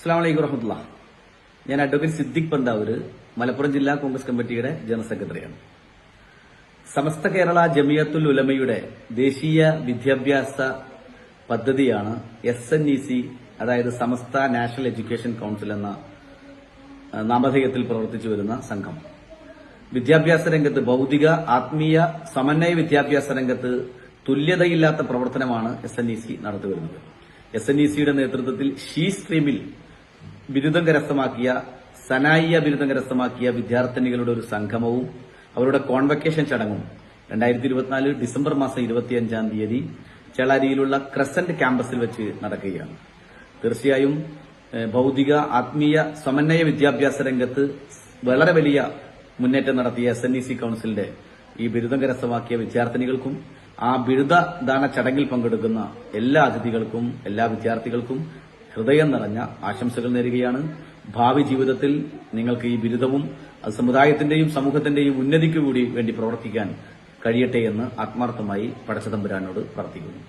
അസ്സാം വലൈക്കും വറഹമുല്ല ഞാൻ അഡ്വക്കേറ്റ് സിദ്ദിഖ് പന്താവൂര് മലപ്പുറം ജില്ലാ കോൺഗ്രസ് കമ്മിറ്റിയുടെ ജനറൽ സെക്രട്ടറിയാണ്. സമസ്ത കേരള ജമിയത്തുൽ ഉലമയുടെ ദേശീയ വിദ്യാഭ്യാസ പദ്ധതിയാണ് എസ് എൻ ഇ സി അതായത് സമസ്ത നാഷണൽ എഡ്യൂക്കേഷൻ കൌൺസിൽ എന്ന നാമധേയത്തിൽ പ്രവർത്തിച്ചു വരുന്ന സംഘം. വിദ്യാഭ്യാസ രംഗത്ത് ഭൗതിക ആത്മീയ സമന്വയ വിദ്യാഭ്യാസ രംഗത്ത് തുല്യതയില്ലാത്ത പ്രവർത്തനമാണ് എസ് എൻ ഇ സി നടത്തിവരുന്നത്. എസ് എൻ ഇ സിയുടെ നേതൃത്വത്തിൽ ഷീ സ്ട്രീമിൽ ബിരുദം കരസ്ഥമാക്കിയ സനായിയ ബിരുദം കരസ്ഥമാക്കിയ വിദ്യാർത്ഥിനികളുടെ ഒരു സംഗമവും അവരുടെ കോൺവക്കേഷൻ ചടങ്ങും രണ്ടായിരത്തി ഇരുപത്തിനാല് ഡിസംബർ മാസം ഇരുപത്തിയഞ്ചാം തീയതി ചേളാരിയിലുള്ള ക്രസന്റ് ക്യാമ്പസിൽ വെച്ച് നടക്കുകയാണ്. തീർച്ചയായും ഭൌതിക ആത്മീയ സമന്വയ വിദ്യാഭ്യാസ രംഗത്ത് വളരെ വലിയ മുന്നേറ്റം നടത്തിയ എസ് എൻ ഇ സി കൌൺസിലിന്റെ ഈ ബിരുദം കരസ്ഥമാക്കിയ വിദ്യാർത്ഥിനികൾക്കും ആ ബിരുദദാന ചടങ്ങിൽ പങ്കെടുക്കുന്ന എല്ലാ അതിഥികൾക്കും എല്ലാ വിദ്യാർത്ഥികൾക്കും ഹൃദയം നിറഞ്ഞ ആശംസകൾ നേരുകയാണ്. ഭാവി ജീവിതത്തിൽ നിങ്ങൾക്ക് ഈ ബിരുദവും സമുദായത്തിന്റെയും സമൂഹത്തിന്റെയും ഉന്നതിക്കു കൂടി വേണ്ടി പ്രവർത്തിക്കാൻ കഴിയട്ടെ എന്ന് ആത്മാർത്ഥമായി പടച്ചതമ്പുരാനോട് പ്രാർത്ഥിക്കുന്നു.